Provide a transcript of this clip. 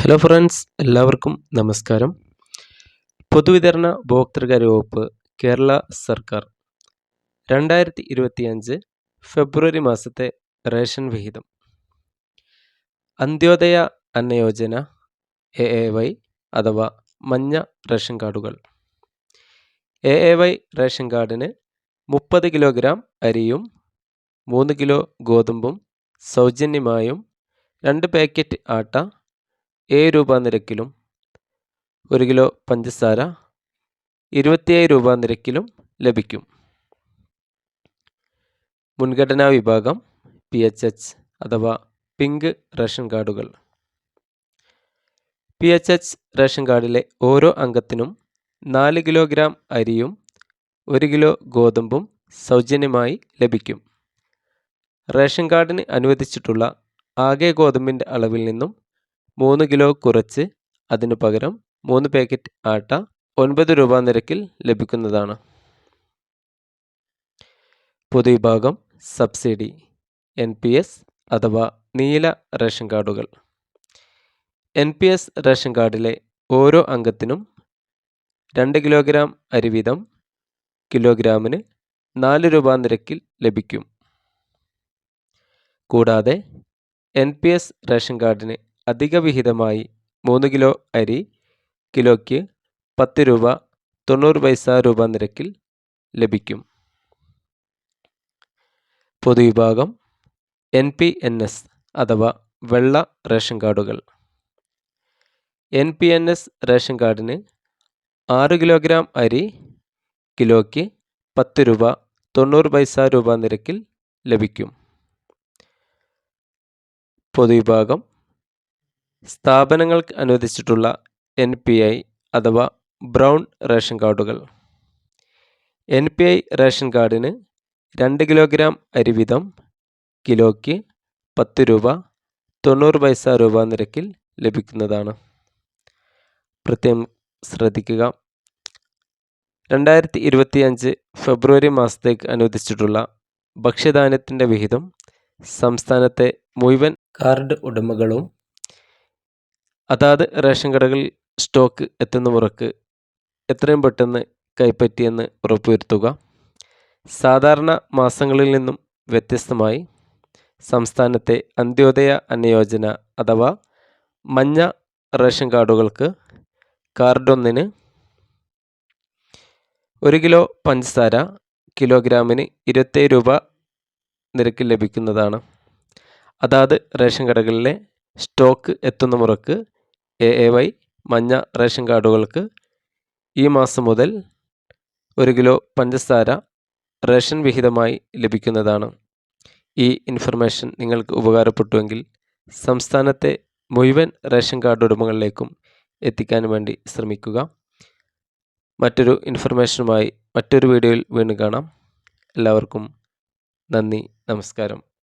Hello friends എല്ലാവർക്കും നമസ്കാരം. പൊതുവിതരണ ഉപഭോക്തൃകാര്യ വകുപ്പ് കേരള സർക്കാർ രണ്ടായിരത്തി ഇരുപത്തിയഞ്ച് ഫെബ്രുവരി മാസത്തെ റേഷൻ വിഹിതം. Antyodaya Annayojana A A Y അഥവാ മഞ്ഞ റേഷൻ കാർഡുകൾ. എ എ വൈ റേഷൻ കാർഡിന് മുപ്പത് കിലോഗ്രാം അരിയും മൂന്ന് കിലോ ഗോതമ്പും സൗജന്യമായും രണ്ട് പാക്കറ്റ് ആട്ട ഏഴ് രൂപ നിരക്കിലും ഒരു കിലോ പഞ്ചസാര ഇരുപത്തിയേഴ് രൂപ നിരക്കിലും ലഭിക്കും. മുൻഗണനാ വിഭാഗം പി എച്ച് എച്ച് അഥവാ പിങ്ക് റേഷൻ കാർഡുകൾ. പി എച്ച് എച്ച് റേഷൻ കാർഡിലെ ഓരോ അംഗത്തിനും നാല് കിലോഗ്രാം അരിയും ഒരു കിലോ ഗോതമ്പും സൗജന്യമായി ലഭിക്കും. റേഷൻ കാർഡിന് അനുവദിച്ചിട്ടുള്ള ആകെ ഗോതമ്പിന്റെ അളവിൽ നിന്നും മൂന്ന് കിലോ കുറച്ച് അതിനു പകരം മൂന്ന് പാക്കറ്റ് ആട്ട ഒൻപത് രൂപ നിരക്കിൽ ലഭിക്കുന്നതാണ്. പൊതുവിഭാഗം സബ്സിഡി എൻ പി എസ് അഥവാ നീല റേഷൻ കാർഡുകൾ. എൻ പി എസ് റേഷൻ കാർഡിലെ ഓരോ അംഗത്തിനും രണ്ട് കിലോഗ്രാം അരി വീതം കിലോഗ്രാമിന് നാല് രൂപ നിരക്കിൽ ലഭിക്കും. കൂടാതെ എൻ പി എസ് റേഷൻ കാർഡിന് അധിക വിഹിതമായി മൂന്ന് കിലോ അരി കിലോയ്ക്ക് പത്ത് രൂപ തൊണ്ണൂറ് പൈസ രൂപ നിരക്കിൽ ലഭിക്കും. പൊതുവിഭാഗം എൻ പി എൻ എസ് അഥവാ വെള്ള റേഷൻ കാർഡുകൾ. N P N S ration കാർഡിന് ആറ് കിലോഗ്രാം അരി കിലോയ്ക്ക് പത്ത് രൂപ തൊണ്ണൂറ് പൈസ രൂപ നിരക്കിൽ ലഭിക്കും. പൊതുവിഭാഗം സ്ഥാപനങ്ങൾക്ക് അനുവദിച്ചിട്ടുള്ള എൻ പി ഐ അഥവാ ബ്രൗൺ റേഷൻ കാർഡുകൾ. എൻ പി ഐ റേഷൻ കാർഡിന് രണ്ട് കിലോഗ്രാം അരി വീതം കിലോയ്ക്ക് പത്ത് രൂപ തൊണ്ണൂറ് പൈസ രൂപ നിരക്കിൽ ലഭിക്കുന്നതാണ്. പ്രത്യേകം ശ്രദ്ധിക്കുക. രണ്ടായിരത്തി ഇരുപത്തി അഞ്ച് ഫെബ്രുവരി മാസത്തേക്ക് അനുവദിച്ചിട്ടുള്ള ഭക്ഷ്യധാന്യത്തിന്റെ വിഹിതം സംസ്ഥാനത്തെ മുഴുവൻ കാർഡ് ഉടമകളും അതാത് റേഷൻ കടകളിൽ സ്റ്റോക്ക് എത്തുന്ന മുറക്ക് എത്രയും പെട്ടെന്ന് കൈപ്പറ്റിയെന്ന് ഉറപ്പുവരുത്തുക. സാധാരണ മാസങ്ങളിൽ നിന്നും വ്യത്യസ്തമായി സംസ്ഥാനത്തെ അന്ത്യോദയ അന്നയോജന അഥവാ മഞ്ഞ റേഷൻ കാർഡുകൾക്ക് കാർഡൊന്നിന് ഒരു കിലോ പഞ്ചസാര കിലോഗ്രാമിന് ഇരുപത്തേഴ് രൂപ നിരക്കിൽ ലഭിക്കുന്നതാണ്. അതാത് റേഷൻ കടകളിലെ സ്റ്റോക്ക് എത്തുന്ന മുറക്ക് എ എ വൈ മഞ്ഞ റേഷൻ കാർഡുകൾക്ക് ഈ മാസം മുതൽ ഒരു കിലോ പഞ്ചസാര റേഷൻ വിഹിതമായി ലഭിക്കുന്നതാണ്. ഈ ഇൻഫർമേഷൻ നിങ്ങൾക്ക് ഉപകാരപ്പെട്ടുവെങ്കിൽ സംസ്ഥാനത്തെ മുഴുവൻ റേഷൻ കാർഡ് ഉടമകളിലേക്കും എത്തിക്കാൻ വേണ്ടി ശ്രമിക്കുക. മറ്റൊരു ഇൻഫർമേഷനുമായി മറ്റൊരു വീഡിയോയിൽ വീണ്ടും കാണാം. എല്ലാവർക്കും നന്ദി നമസ്കാരം.